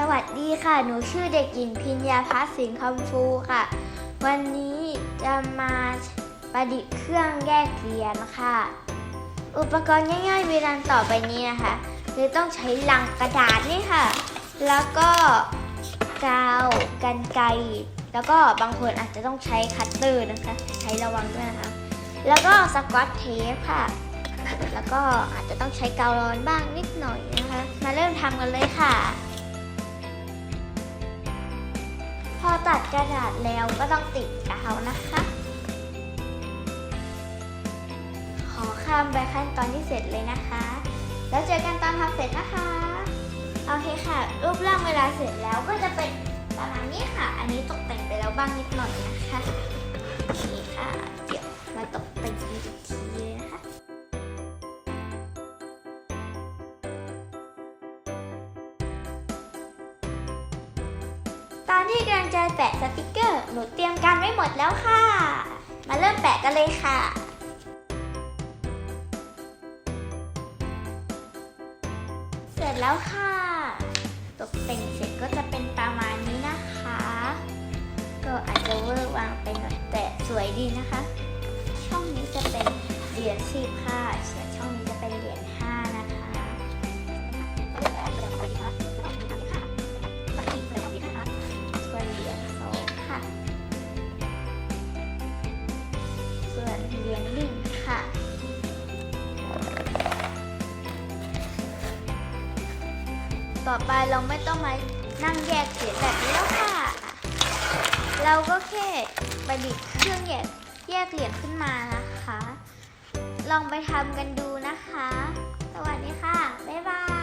สวัสดีค่ะ หนูชื่อเด็กหญิงพิญญาพัฒสิงห์คำฟูค่ะ วันนี้จะมาประดิษฐ์เครื่องแยกเหรียญค่ะ อุปกรณ์ง่ายๆเวลาต่อไปนี้นะคะคือต้องใช้ลังกระดาษนี่ค่ะ แล้วก็กาวกันไกรแล้วก็บางคนอาจจะต้องใช้คัตเตอร์นะคะ ใช้ระวังด้วยนะคะ แล้วก็สกอตเทปค่ะ แล้วก็อาจจะต้องใช้กาวร้อนบ้างนิดหน่อยนะคะ มาเริ่มทำกันเลยค่ะ อตัดกระดาษแล้วก็ต้องติดกาวนะคะ ขอข้ามไปขั้นตอนที่เสร็จเลยนะคะ แล้วเจอกันตอนทำเสร็จนะคะ โอเคค่ะ รูปร่างเวลาเสร็จแล้วก็จะเป็นประมาณนี้ค่ะ อันนี้ตกแต่งไปแล้วบ้างนิดหน่อยนะคะนี่ค่ะ เดี๋ยวมาตกแต่งอีกทีนะคะตอนที่ก จะแปะสติกเกอร์ หนูเตรียมการไว้หมดแล้วค่ะ มาเริ่มแปะกันเลยค่ะเสร็จแล้วค่ะ ตกแต่งเสร็จก็จะเป็นประมาณนี้นะคะ ก็อาจจะเวอร์วางไปหน่อยแต่สวยดีนะคะ ช่องนี้จะเป็นเหรียญสิบค่ะ ต่อไปเราไม่ต้องมานั่งแยกเสียงแบบนี้แล้วค่ะ เราก็แค่ประดิษฐ์เครื่องแยกแยกเหรียญขึ้นมานะคะ ลองไปทำกันดูนะคะ สวัสดีค่ะ บ๊ายบาย